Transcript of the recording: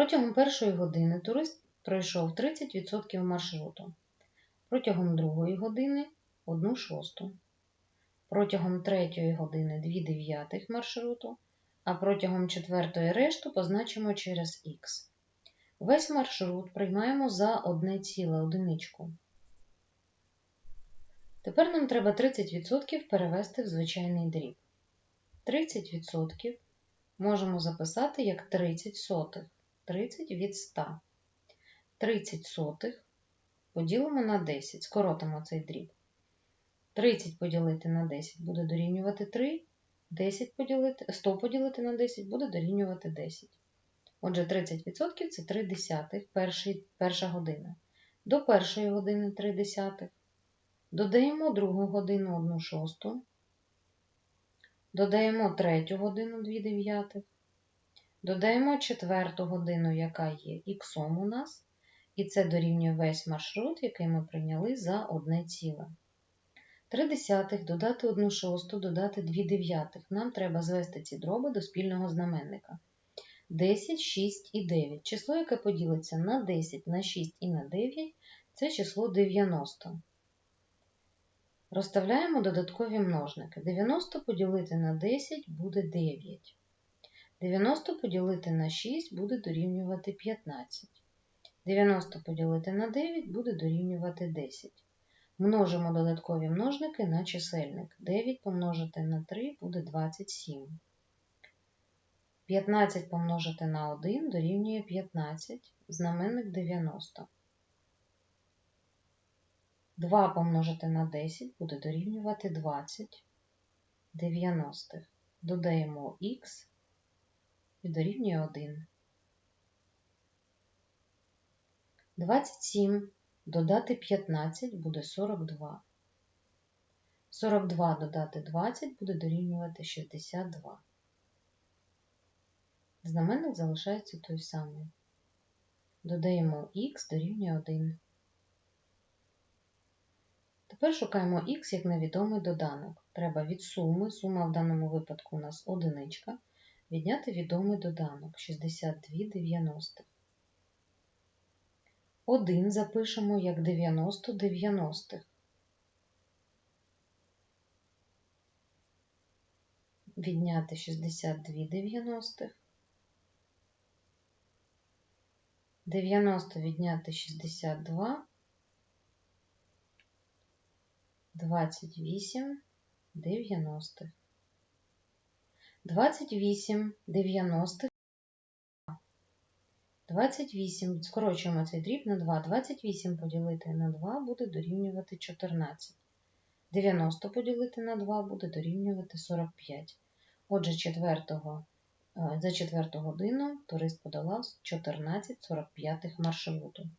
Протягом першої години турист пройшов 30% маршруту. Протягом другої години 1 шосту. Протягом третьої години 2 дев'ятих маршруту, а протягом четвертої решту позначимо через х. Весь маршрут приймаємо за одне ціле одиничку. Тепер нам треба 30% перевести в звичайний дріб. 30% можемо записати як 30 сотих. 30 від 100. 30 сотих поділимо на 10, скоротимо цей дріб. 30 поділити на 10 буде дорівнювати 3, 10 поділити, 100 поділити на 10 буде дорівнювати 10. Отже, 30% це 3 десятих, перший, перша година. До першої години 3 десятих. Додаємо другу годину 1 шосту. Додаємо третю годину 2 дев'ятих. Додаємо четверту годину, яка є іксом у нас, і це дорівнює весь маршрут, який ми прийняли за одне ціле. 3 десятих додати 1 шосту, додати 2 дев'ятих. Нам треба звести ці дроби до спільного знаменника. 10, 6 і 9. Число, яке поділиться на 10, на 6 і на 9, це число 90. Розставляємо додаткові множники. 90 поділити на 10 буде 9. 90 поділити на 6 буде дорівнювати 15. 90 поділити на 9 буде дорівнювати 10. Множимо додаткові множники на чисельник. 9 помножити на 3 буде 27. 15 помножити на 1 дорівнює 15, знаменник 90. 2 помножити на 10 буде дорівнювати 20 90. Додаємо х і дорівнює 1. 27 додати 15 буде 42. 42 додати 20 буде дорівнювати 62. Знаменник залишається той самий. Додаємо х дорівнює 1. Тепер шукаємо х як невідомий доданок. Треба від суми, сума в даному випадку у нас одиничка, відняти відомий доданок 62 90. 1 запишемо як 90 90. Відняти 62 90. 90 відняти 62. 28 90. 28 90. 28. Скорочуємо цей дріб на 2. 28 поділити на 2 буде дорівнювати 14. 90 поділити на 2 буде дорівнювати 45. Отже, четвертого, е, за четверту годину турист подолав 14 45 маршруту.